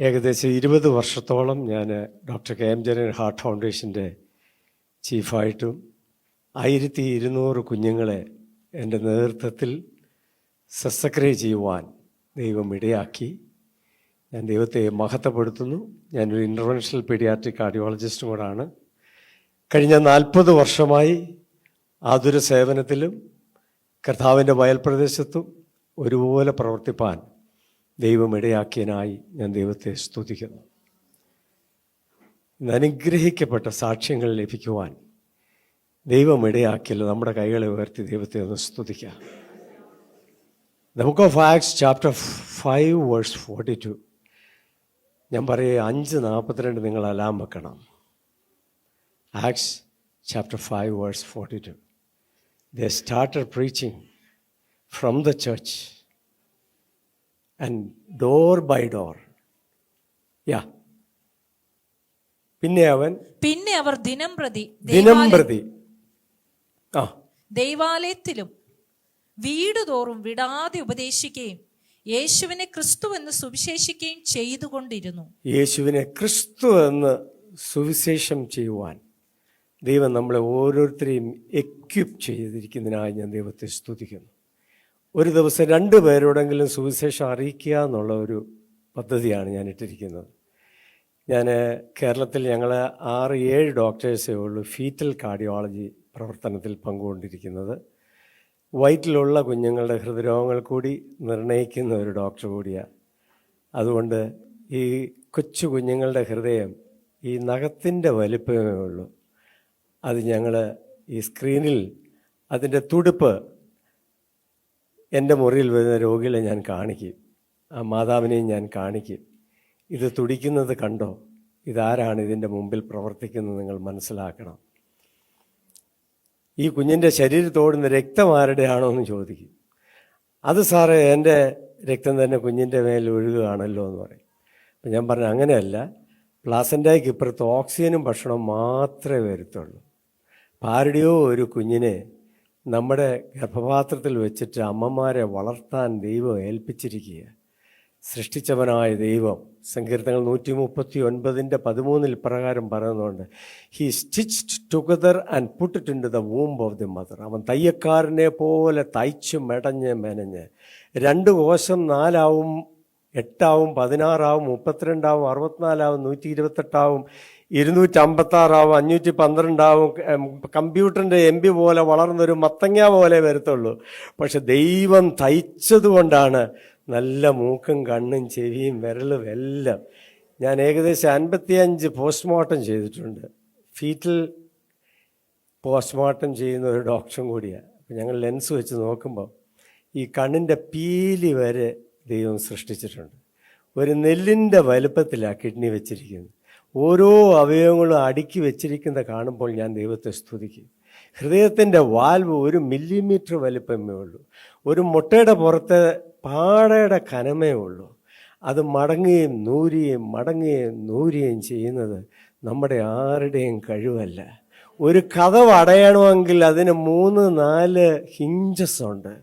ഏകദേശം ഇരുപത് വർഷത്തോളം ഞാൻ doctor K M Janan heart ഫൗണ്ടേഷന്റെ ചീഫായിട്ടും ആയിരത്തി ഇരുന്നൂറ് കുഞ്ഞുങ്ങളെ എന്റെ നേതൃത്വത്തിൽ ശസ്ത്രക്രിയ ചെയ്യുവാൻ ദൈവം ഇടയാക്കി ഞാൻ ദൈവത്തെ മഹത്വപ്പെടുത്തുന്നു. ഞാനൊരു ഇന്റർവെൻഷണൽ പീഡിയാട്രിക് കാർഡിയോളജിസ്റ്റും കൂടാണ്. കഴിഞ്ഞ നാൽപ്പത് വർഷമായി ആതുര സേവനത്തിലും കർത്താവിന്റെ വയൽപ്രദേശത്തും ഒരുപോലെ പ്രവർത്തിപ്പാൻ ദൈവം ഇടയാക്കിയനായി ഞാൻ ദൈവത്തെ സ്തുതിക്കുന്നു. അനുഗ്രഹിക്കപ്പെട്ട സാക്ഷ്യങ്ങൾ ലഭിക്കുവാൻ ദൈവം ഇടയാക്കിയല്ലോ. നമ്മുടെ കൈകളെ ഉയർത്തി ദൈവത്തെ ഒന്ന് സ്തുതിക്കാം. The book of Acts chapter five verse forty two ഞാൻ പറയുക അഞ്ച് നാൽപ്പത്തിരണ്ട് നിങ്ങൾ അലാം വെക്കണം. Acts chapter five verse forty two the starter preaching from the church and door by door യാ പിന്നെ അവൻ പിന്നെ അവർ ദിനം പ്രതി ദിനം പ്രതി. ആ. ദൈവാലയത്തിലും വീടുതോറും വിടാതെ ഉപദേശിക്കുകയും യേശുവിനെ ക്രിസ്തു എന്ന് സുവിശേഷിക്കുകയും ചെയ്തുകൊണ്ടിരുന്നു. യേശുവിനെ ക്രിസ്തു എന്ന് സുവിശേഷം ചെയ്യുവാൻ ദൈവം നമ്മളെ ഓരോരുത്തരെയും എക്യുപ് ചെയ്തിരിക്കുന്നതിനായി ഞാൻ ദൈവത്തെ സ്തുതിക്കുന്നു. ഒരു ദിവസം രണ്ട് പേരോടെങ്കിലും സുവിശേഷം അറിയിക്കുക എന്നുള്ള ഒരു പദ്ധതിയാണ് ഞാൻ ഇട്ടിരിക്കുന്നത്. ഞാൻ കേരളത്തിൽ ഞങ്ങൾ ആറ് ഏഴ് ഡോക്ടേഴ്സേ ഉള്ളൂ ഫീറ്റൽ കാർഡിയോളജി പ്രവർത്തനത്തിൽ പങ്കുകൊണ്ടിരിക്കുന്നത്. വയറ്റിലുള്ള കുഞ്ഞുങ്ങളുടെ ഹൃദ്രോഗങ്ങൾ കൂടി നിർണയിക്കുന്ന ഒരു ഡോക്ടർ കൂടിയാണ് അതുകൊണ്ട് ഈ കൊച്ചു കുഞ്ഞുങ്ങളുടെ ഹൃദയം ഈ നഖത്തിന്റെ വലിപ്പമേ ഉള്ളൂ. അത് ഞങ്ങൾ ഈ സ്ക്രീനിൽ അതിന്റെ തുടുപ്പ് എന്റെ മുറിയിൽ വരുന്ന രോഗികളെ ഞാൻ കാണിക്കും. ആ മാതാവിനെയും ഞാൻ കാണിക്കും. ഇത് തുടിക്കുന്നത് കണ്ടോ? ഇതാരാണ് ഇതിന്റെ മുമ്പിൽ പ്രവർത്തിക്കുന്നത് നിങ്ങൾ മനസ്സിലാക്കണം. ഈ കുഞ്ഞിന്റെ ശരീരത്തോടുന്ന രക്തം ആരുടെയാണോ എന്ന് ചോദിക്കും. അത് സാറേ എന്റെ രക്തം തന്നെ കുഞ്ഞിന്റെ മേൽ ഒഴുകുകയാണല്ലോ എന്ന് പറയും. അപ്പം ഞാൻ പറഞ്ഞു അങ്ങനെയല്ല. പ്ലാസന്റയ്ക്ക് ഇപ്പുറത്ത് ഓക്സിജനും ഭക്ഷണവും മാത്രമേ വരുത്തുള്ളൂ. ആരുടെയോ ഒരു കുഞ്ഞിനെ നമ്മുടെ ഗർഭപാത്രത്തിൽ വെച്ചിട്ട് അമ്മമാരെ വളർത്താൻ ദൈവം ഏൽപ്പിച്ചിരിക്കുക സൃഷ്ടിച്ചവനായ ദൈവം സങ്കീർത്തങ്ങൾ നൂറ്റി മുപ്പത്തി ഒൻപതിന്റെ പതിമൂന്നിൽ പ്രകാരം പറയുന്നുണ്ട്. He stitched together and put it in the womb of the mother അവൻ തയ്യക്കാരനെ പോലെ തയ്ച്ച് മെടഞ്ഞ് മെനഞ്ഞ്. രണ്ട് കോശം നാലാവും എട്ടാവും പതിനാറാവും മുപ്പത്തിരണ്ടാവും അറുപത്തിനാലാവും നൂറ്റി ഇരുപത്തെട്ടാവും ഇരുന്നൂറ്റി അമ്പത്താറാവും അഞ്ഞൂറ്റി പന്ത്രണ്ടാവും കമ്പ്യൂട്ടറിന്റെ എം ബി പോലെ വളർന്നൊരു മത്തങ്ങ പോലെ വരത്തുള്ളൂ. പക്ഷെ ദൈവം തയ്ച്ചതുകൊണ്ടാണ് നല്ല മൂക്കും കണ്ണും ചെവിയും വിരലും എല്ലാം. ഞാൻ ഏകദേശം അൻപത്തിയഞ്ച് പോസ്റ്റ്മോർട്ടം ചെയ്തിട്ടുണ്ട്. ഫീറ്റൽ പോസ്റ്റ്മോർട്ടം ചെയ്യുന്ന ഒരു ഡോക്ടറും കൂടിയാണ്. ഞങ്ങൾ ലെൻസ് വെച്ച് നോക്കുമ്പോൾ ഈ കണ്ണിന്റെ പീലി വരെ ദൈവം സൃഷ്ടിച്ചിട്ടുണ്ട്. ഒരു നെല്ലിന്റെ വലുപ്പത്തിലാണ് കിഡ്നി വെച്ചിരിക്കുന്നത്. ഓരോ അവയവങ്ങളും അടുക്കി വെച്ചിരിക്കുന്ന കാണുമ്പോൾ ഞാൻ ദൈവത്തെ സ്തുതിക്കും. ഹൃദയത്തിന്റെ വാൽവ് ഒരു മില്ലിമീറ്റർ വലിപ്പമേ ഉള്ളൂ. ഒരു മുട്ടയുടെ പുറത്തെ പാടയുടെ കനമേ ഉള്ളൂ. അത് മടങ്ങുകയും നൂരുകയും മടങ്ങുകയും നൂരുകയും ചെയ്യുന്നത് നമ്മുടെ ആരുടെയും കഴിവല്ല. ഒരു കഥ അടയണമെങ്കിൽ അതിന് മൂന്ന് നാല് ഹിഞ്ചസ് ഉണ്ട്.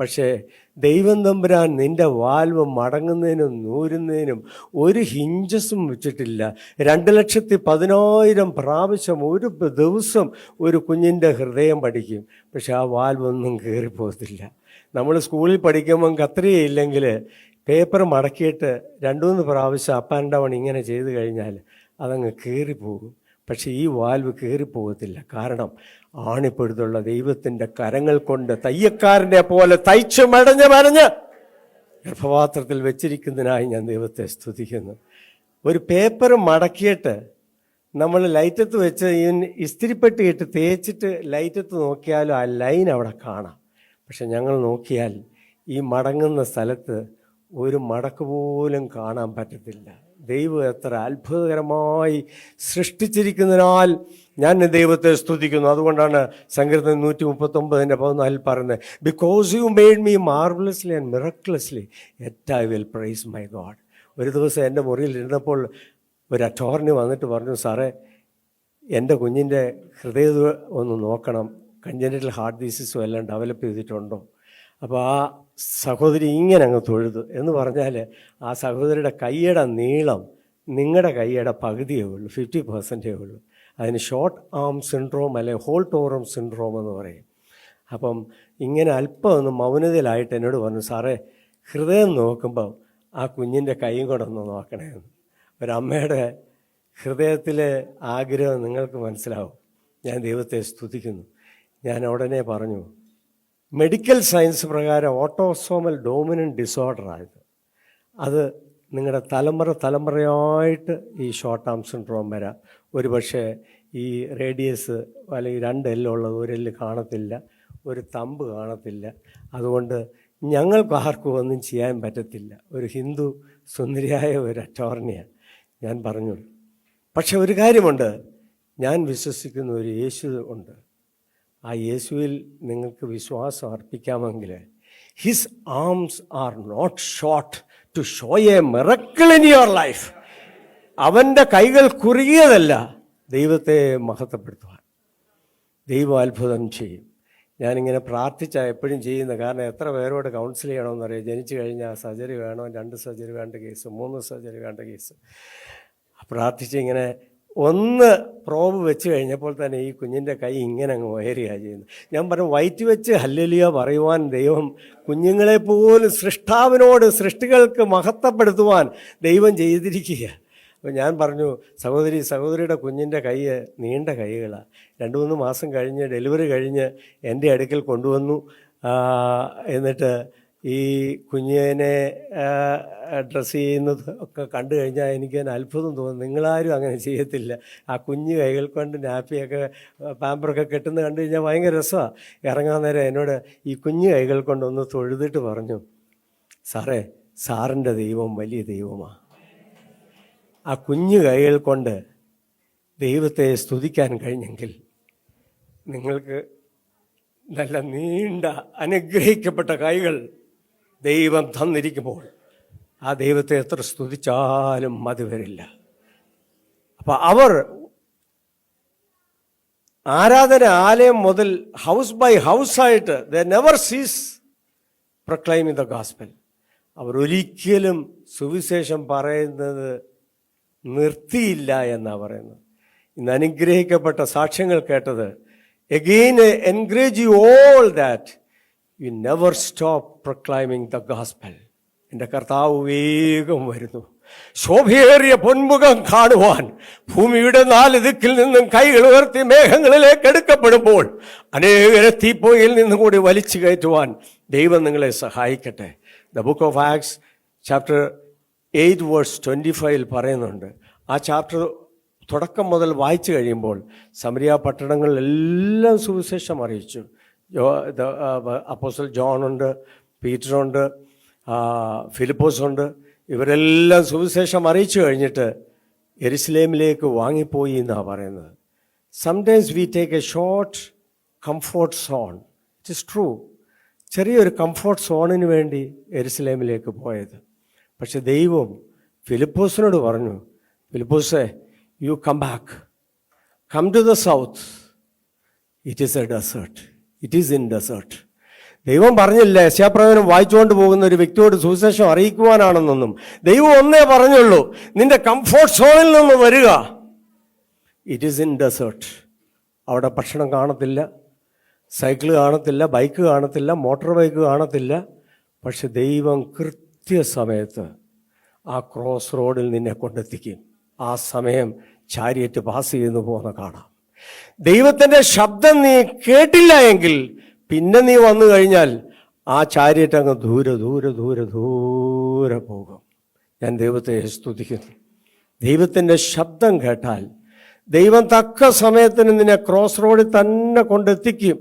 പക്ഷേ ദൈവം തമ്പുരാൻ നിന്റെ വാൽവ് മടങ്ങുന്നതിനും നൂരുന്നതിനും ഒരു ഹിഞ്ചസും വെച്ചിട്ടില്ല. രണ്ട് ലക്ഷത്തി പതിനായിരം പ്രാവശ്യം ഒരു ദിവസം ഒരു കുഞ്ഞിന്റെ ഹൃദയം പഠിക്കും. പക്ഷെ ആ വാൽവൊന്നും കയറിപ്പോകത്തില്ല. നമ്മൾ സ്കൂളിൽ പഠിക്കുമ്പം കത്രികയില്ലെങ്കിൽ പേപ്പർ മടക്കിയിട്ട് രണ്ടു മൂന്ന് പ്രാവശ്യം അപ്പ് ആൻഡ് ഡൗൺ ഇങ്ങനെ ചെയ്ത് കഴിഞ്ഞാൽ അതങ്ങ് കയറിപ്പോകും. പക്ഷേ ഈ വാൽവ് കയറിപ്പോകത്തില്ല. കാരണം ആണിപ്പെടുത്തുള്ള ദൈവത്തിന്റെ കരങ്ങൾ കൊണ്ട് തയ്യക്കാരനെ പോലെ തയ്ച്ചു മടഞ്ഞ് മരഞ്ഞ് ഗർഭപാത്രത്തിൽ വെച്ചിരിക്കുന്നതിനായി ഞാൻ ദൈവത്തെ സ്തുതിക്കുന്നു. ഒരു പേപ്പർ മടക്കിയിട്ട് നമ്മൾ ലൈറ്റത്ത് വെച്ച് ഈ ഇസ്തിരിപ്പെട്ടി ഇട്ട് തേച്ചിട്ട് ലൈറ്റത്ത് നോക്കിയാലും ആ ലൈൻ അവിടെ കാണാം. പക്ഷെ ഞങ്ങൾ നോക്കിയാൽ ഈ മടങ്ങുന്ന സ്ഥലത്ത് ഒരു മടക്ക് പോലും കാണാൻ പറ്റത്തില്ല. ദൈവം എത്ര അത്ഭുതകരമായി സൃഷ്ടിച്ചിരിക്കുന്നതിനാൽ ഞാൻ ദൈവത്തെ സ്തുതിക്കുന്നു. അതുകൊണ്ടാണ് സങ്കീർത്തനം നൂറ്റി മുപ്പത്തൊമ്പതിന്റെ പതിനാലിൽ പറയുന്നത് because you made me marvelously and miraculously at I will praise my God ഒരു ദിവസം എന്റെ മുറിയിൽ ഇരുന്നപ്പോൾ ഒരു അറ്റോർണി വന്നിട്ട് പറഞ്ഞു സാറേ എന്റെ കുഞ്ഞിന്റെ ഹൃദയ ഒന്ന് നോക്കണം. കഞ്ചനിറ്റൽ ഹാർട്ട് ഡിസീസും എല്ലാം ഡെവലപ്പ് ചെയ്തിട്ടുണ്ടോ? അപ്പോൾ ആ സഹോദരി ഇങ്ങനെ അങ്ങ് തൊഴുത് എന്ന് പറഞ്ഞാൽ ആ സഹോദരിയുടെ കൈയുടെ നീളം നിങ്ങളുടെ കൈയുടെ പകുതിയേ ഉള്ളൂ ഫിഫ്റ്റി പെർസെന്റേ ഉള്ളൂ. അതിന് ഷോർട്ട് ആം സിൻഡ്രോം അല്ലെ ഹോൾ ടോറം സിൻഡ്രോം എന്ന് പറയും. അപ്പം ഇങ്ങനെ അല്പം ഒന്ന് മൗനതയിലായിട്ട് എന്നോട് പറഞ്ഞു സാറേ ഹൃദയം നോക്കുമ്പോൾ ആ കുഞ്ഞിന്റെ കൈയും കൂടെ ഒന്ന് നോക്കണേ ഒരമ്മയുടെ ഹൃദയത്തിലെ ആഗ്രഹം നിങ്ങൾക്ക് മനസ്സിലാവും. ഞാൻ ദൈവത്തെ സ്തുതിക്കുന്നു. ഞാൻ ഉടനെ പറഞ്ഞു മെഡിക്കൽ സയൻസ് പ്രകാരം ഓട്ടോസോമൽ ഡോമിനന്റ് ഡിസോർഡറായത് അത് നിങ്ങളുടെ തലമുറ തലമുറയായിട്ട് ഈ ഷോർട്ട് ആം സിൻഡ്രോം വരാം. ഒരു പക്ഷേ ഈ റേഡിയസ് അല്ലെങ്കിൽ രണ്ട് എല്ലുള്ളത് ഒരു എല്ല് കാണത്തില്ല ഒരു തമ്പ് കാണത്തില്ല. അതുകൊണ്ട് ഞങ്ങൾക്ക് ആർക്കും ഒന്നും ചെയ്യാൻ പറ്റത്തില്ല. ഒരു ഹിന്ദു സുന്ദരിയായ ഒരു അറ്റോർണിയാണ് ഞാൻ പറഞ്ഞു പക്ഷെ ഒരു കാര്യമുണ്ട്. ഞാൻ വിശ്വസിക്കുന്ന ഒരു യേശു ഉണ്ട്. ആ യേശുവിൽ നിങ്ങൾക്ക് വിശ്വാസം അർപ്പിക്കാമെങ്കിൽ his arms are not short to show a miracle in your life. അവന്റെ കൈകൾ കുറുകിയതല്ല ദൈവത്തെ മഹത്വപ്പെടുത്തുവാൻ. ദൈവം അത്ഭുതം ചെയ്യും. ഞാനിങ്ങനെ പ്രാർത്ഥിച്ച എപ്പോഴും ചെയ്യുന്ന കാരണം എത്ര പേരോട് കൗൺസിൽ ചെയ്യണമെന്നറിയാം. ജനിച്ചു കഴിഞ്ഞാൽ സർജറി വേണോ? രണ്ട് സർജറി വേണ്ട കേസ് മൂന്ന് സർജറി വേണ്ട കേസ്. പ്രാർത്ഥിച്ച് ഇങ്ങനെ ഒന്ന് പ്രോബ് വെച്ച് കഴിഞ്ഞപ്പോൾ തന്നെ ഈ കുഞ്ഞിന്റെ കൈ ഇങ്ങനെ അങ്ങ് വയറിയാണ് ചെയ്യുന്നത് ഞാൻ പറഞ്ഞു വയറ്റി വെച്ച് ഹല്ലലിയ പറയുവാൻ ദൈവം കുഞ്ഞുങ്ങളെ പോലും സൃഷ്ടാവിനോട് സൃഷ്ടികൾക്ക് മഹത്വപ്പെടുത്തുവാൻ ദൈവം ചെയ്തിരിക്കുക അപ്പോൾ ഞാൻ പറഞ്ഞു സഹോദരി സഹോദരിയുടെ കുഞ്ഞിന്റെ കൈ നീണ്ട കൈകളാണ് രണ്ട് മൂന്ന് മാസം കഴിഞ്ഞ് ഡെലിവറി കഴിഞ്ഞ് എന്റെ അടുക്കൽ കൊണ്ടുവന്നു. എന്നിട്ട് ഈ കുഞ്ഞിനെ ഡ്രസ്സ് ചെയ്യുന്നത് ഒക്കെ കണ്ടു കഴിഞ്ഞാൽ എനിക്ക് അത്ഭുതം തോന്നുന്നു നിങ്ങളാരും അങ്ങനെ ചെയ്യത്തില്ല. ആ കുഞ്ഞു കൈകൾ കൊണ്ട് നാപ്പിയൊക്കെ പാമ്പറൊക്കെ കെട്ടുന്നത് കണ്ടു കഴിഞ്ഞാൽ ഭയങ്കര രസമാണ് ഇറങ്ങാൻ നേരം എന്നോട് ഈ കുഞ്ഞു കൈകൾ കൊണ്ടൊന്ന് തൊഴുതിട്ട് പറഞ്ഞു സാറേ സാറിന്റെ ദൈവം വലിയ ദൈവമാണ് ആ കുഞ്ഞു കൈകൾ കൊണ്ട് ദൈവത്തെ സ്തുതിക്കാൻ കഴിഞ്ഞെങ്കിൽ നിങ്ങൾക്ക് നല്ല നീണ്ട അനുഗ്രഹിക്കപ്പെട്ട കൈകൾ ദൈവം തന്നിരിക്കുമ്പോൾ ആ ദൈവത്തെ എത്ര സ്തുതിച്ചാലും മതി വരില്ല. അപ്പം അവർ ആരാധന ആലയം മുതൽ ഹൗസ് ബൈ ഹൗസ് ആയിട്ട് they never cease proclaiming the gospel. അവർ ഒരിക്കലും സുവിശേഷം പറയുന്നത് നിർത്തിയില്ല എന്നാണ് പറയുന്നത്. ഇന്ന് അനുഗ്രഹിക്കപ്പെട്ട സാക്ഷ്യങ്ങൾ കേട്ടത് again encourage you all that you never stop proclaiming the gospel എന്റെ കർത്താവ് വേഗം വരുന്നു. ശോഭയേറിയ പൊന്മുഖം കാണുവാൻ ഭൂമിയുടെ നാല് ദിക്കിൽ നിന്നും കൈകൾ ഉയർത്തി മേഘങ്ങളിലേക്ക് എടുക്കപ്പെടുമ്പോൾ അനേകരെ തീപ്പോയിൽ നിന്നും കൂടി വലിച്ചു കയറ്റുവാൻ ദൈവം നിങ്ങളെ സഹായിക്കട്ടെ. The book of Acts chapter eight verse twenty ഫൈവിൽ പറയുന്നുണ്ട്. ആ ചാപ്റ്റർ തുടക്കം മുതൽ വായിച്ചു കഴിയുമ്പോൾ സമരിയ പട്ടണങ്ങളിലെല്ലാം സുവിശേഷം അറിയിച്ചു. ജോ ജോൺ ജോണുണ്ട് പീറ്ററുണ്ട് ഫിലിപ്പോസ് ഉണ്ട് ഇവരെല്ലാം സുവിശേഷം അറിയിച്ചു കഴിഞ്ഞിട്ട് എരുസലേമിലേക്ക് വാങ്ങിപ്പോയി എന്നാണ് പറയുന്നത്. Sometimes we take a short comfort zone it is true ചെറിയൊരു കംഫോർട്ട് സോണിന് വേണ്ടി എരുസലേമിലേക്ക് പോയത്. പക്ഷെ ദൈവം ഫിലിപ്പോസിനോട് പറഞ്ഞു ഫിലിപ്പോസേ you come back come to the south it is a desert it is in desert ദൈവം പറഞ്ഞില്ല യശാപ്രവനം വായിച്ചുകൊണ്ട് പോകുന്ന ഒരു വ്യക്തിയോട് സുവിശേഷം അറിയിക്കുവാനാണെന്നൊന്നും. ദൈവം ഒന്നേ പറഞ്ഞുള്ളൂ നിന്റെ കംഫോർട്ട് സോണിൽ നിന്ന് വരിക. ഇറ്റ് ഈസ് ഇൻ ഡെസേർട്ട് അവിടെ ഭക്ഷണം കാണത്തില്ല സൈക്കിൾ കാണത്തില്ല ബൈക്ക് കാണത്തില്ല മോട്ടോർ ബൈക്ക് കാണത്തില്ല. പക്ഷെ ദൈവം കൃത്യസമയത്ത് ആ ക്രോസ് റോഡിൽ നിന്നെ കൊണ്ടെത്തിക്കും. ആ സമയം ചാരിയറ്റ് പാസ് ചെയ്യുന്നു പോകുന്ന കാണാം. ദൈവത്തിന്റെ ശബ്ദം നീ കേട്ടില്ല എങ്കിൽ പിന്നെ നീ വന്നു കഴിഞ്ഞാൽ ആ ചാരിയറ്റ് അങ്ങ് ദൂരെ ദൂരെ ദൂരെ ദൂരെ പോകും. ഞാൻ ദൈവത്തെ സ്തുതിക്കുന്നു. ദൈവത്തിന്റെ ശബ്ദം കേട്ടാൽ ദൈവം തക്ക സമയത്തിന് നിന്നെ ക്രോസ് റോഡിൽ തന്നെ കൊണ്ടെത്തിക്കും.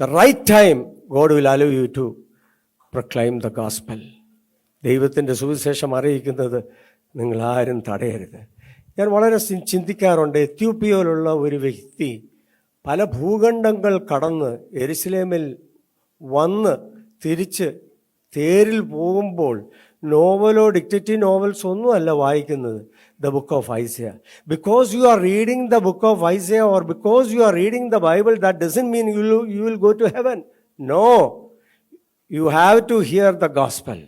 The right time God will allow you to proclaim the gospel ദൈവത്തിന്റെ സുവിശേഷം അറിയിക്കുന്നത് നിങ്ങളാരും തടയരുത്. ഞാൻ വളരെ ചിന്തിക്കാറുണ്ട്. എത്യോപ്യയിലുള്ള ഒരു വ്യക്തി പല ഭൂഖണ്ഡങ്ങൾ കടന്ന് എരുസലേമിൽ വന്ന് തിരിച്ച് തേരിൽ പോകുമ്പോൾ നോവലോ ഡിക്റ്റേറ്റീവ് നോവൽസ് ഒന്നുമല്ല വായിക്കുന്നത്. The book of Isaiah because you are reading the book of Isaiah or because you are reading the Bible that doesn't mean you you will go to heaven no you have to hear the gospel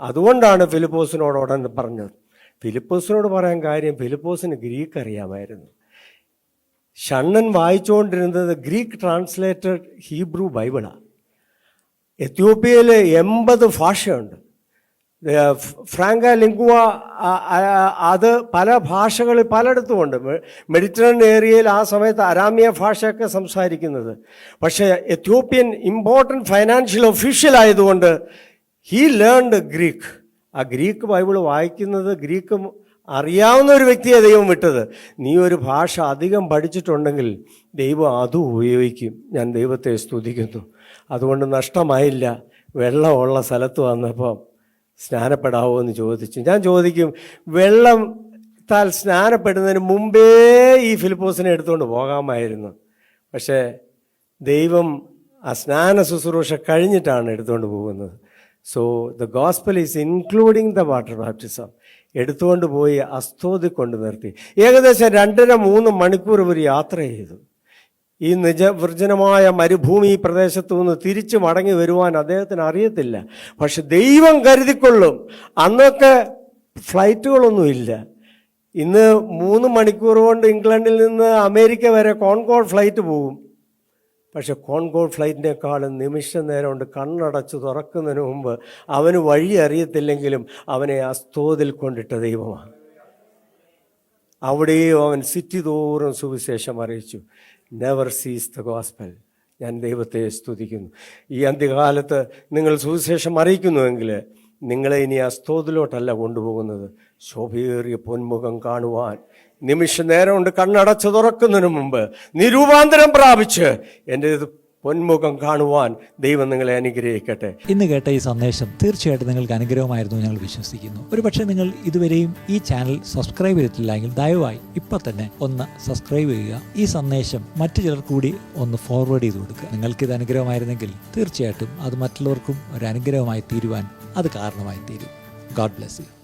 അതുകൊണ്ടാണ് ഫിലിപ്പോസിനോട് ഉടൻ പറഞ്ഞത്. ഫിലിപ്പോസിനോട് പറയാൻ കാര്യം ഫിലിപ്പോസിന് Greek അറിയാമായിരുന്നു. ഷണ്ണൻ വായിച്ചുകൊണ്ടിരുന്നത് ഗ്രീക്ക് ട്രാൻസ്ലേറ്റഡ് ഹീബ്രു ബൈബിളാണ് എത്യോപ്യയിൽ എൺപത് ഭാഷയുണ്ട്. ഫ്രാങ്ക ലിംഗുവ അത് പല ഭാഷകളിൽ പലയിടത്തുമുണ്ട്. മെഡിറ്ററേനിയൻ ഏരിയയിൽ ആ സമയത്ത് അരാമിയ ഭാഷയൊക്കെ സംസാരിക്കുന്നത്. പക്ഷേ എത്യോപ്യൻ ഇമ്പോർട്ടന്റ് ഫൈനാൻഷ്യൽ ഒഫീഷ്യൽ ആയതുകൊണ്ട് ഹീ ലേൺഡ് ഗ്രീക്ക് ആ ഗ്രീക്ക് ബൈബിൾ വായിക്കുന്നത് ഗ്രീക്ക് അറിയാവുന്ന ഒരു വ്യക്തിയെ ദൈവം വിട്ടത്. നീ ഒരു ഭാഷ അധികം പഠിച്ചിട്ടുണ്ടെങ്കിൽ ദൈവം അതും ഉപയോഗിക്കും. ഞാൻ ദൈവത്തെ സ്തുതിക്കുന്നു. അതുകൊണ്ട് നഷ്ടമായില്ല. വെള്ളമുള്ള സ്ഥലത്ത് വന്നപ്പോൾ സ്നാനപ്പെടാവോ എന്ന് ചോദിച്ചു. ഞാൻ ചോദിക്കും വെള്ളം താൽ സ്നാനപ്പെടുന്നതിന് മുമ്പേ ഈ ഫിലിപ്പോസിനെ എടുത്തുകൊണ്ട് പോകാമായിരുന്നു. പക്ഷേ ദൈവം ആ സ്നാന ശുശ്രൂഷ കഴിഞ്ഞിട്ടാണ് എടുത്തുകൊണ്ട് പോകുന്നത്. So the gospel is including the water baptism എടുത്തുകൊണ്ട് പോയി അസ്തോതി കൊണ്ട് നിർത്തി. ഏകദേശം രണ്ടര മൂന്ന് മണിക്കൂർ ഒരു യാത്ര ചെയ്തു. ഈ നിജ വൃജനമായ മരുഭൂമി പ്രദേശത്തു നിന്ന് തിരിച്ചു മടങ്ങി വരുവാൻ അദ്ദേഹത്തിന് അറിയത്തില്ല. പക്ഷെ ദൈവം കരുതിക്കൊള്ളും. അന്നൊക്കെ ഫ്ലൈറ്റുകളൊന്നുമില്ല ഇന്ന് മൂന്ന് മണിക്കൂർ കൊണ്ട് ഇംഗ്ലണ്ടിൽ നിന്ന് അമേരിക്ക വരെ കോൺകോൾ ഫ്ലൈറ്റ് പോകും. പക്ഷെ കോൺകോഡ് ഫ്ലൈറ്റിനേക്കാളും നിമിഷ നേരം കൊണ്ട് കണ്ണടച്ച് തുറക്കുന്നതിന് മുമ്പ് അവന് വഴി അറിയത്തില്ലെങ്കിലും അവനെ അസ്തോതിൽ കൊണ്ടിട്ട ദൈവമാണ്. അവിടെയും അവൻ സിറ്റി തോറും സുവിശേഷം അറിയിച്ചു. നെവർ സീസ് ദ ഗോസ്പൽ ഞാൻ ദൈവത്തെ സ്തുതിക്കുന്നു. ഈ അന്ത്യകാലത്ത് നിങ്ങൾ സുവിശേഷം അറിയിക്കുന്നുവെങ്കിൽ നിങ്ങളെ ഇനി അസ്തോതിലോട്ടല്ല കൊണ്ടുപോകുന്നത്. ശോഭയേറിയ പൊന്മുഖം കാണുവാൻ നിമിഷ നേരം കൊണ്ട് കണ്ണടച്ച് തുറക്കുന്നതിന് മുമ്പ് നിരൂപാന്തരം പ്രാപിച്ച് എന്റെ ഇത് പൊന്മുഖം കാണുവാൻ ദൈവം നിങ്ങളെ അനുഗ്രഹിക്കട്ടെ. ഇന്ന് കേട്ട ഈ സന്ദേശം തീർച്ചയായിട്ടും നിങ്ങൾക്ക് അനുഗ്രഹമായിരുന്നു ഞങ്ങൾ വിശ്വസിക്കുന്നു. ഒരുപക്ഷെ നിങ്ങൾ ഇതുവരെയും ഈ ചാനൽ സബ്സ്ക്രൈബ് ചെയ്തിട്ടില്ല എങ്കിൽ ദയവായി ഇപ്പം തന്നെ ഒന്ന് സബ്സ്ക്രൈബ് ചെയ്യുക. ഈ സന്ദേശം മറ്റു ചിലർ കൂടി ഒന്ന് ഫോർവേഡ് ചെയ്ത് കൊടുക്കുക. നിങ്ങൾക്ക് ഇത് അനുഗ്രഹമായിരുന്നെങ്കിൽ തീർച്ചയായിട്ടും അത് മറ്റുള്ളവർക്കും ഒരു അനുഗ്രഹമായി തീരുവാൻ അത് കാരണമായി തീരും. God bless you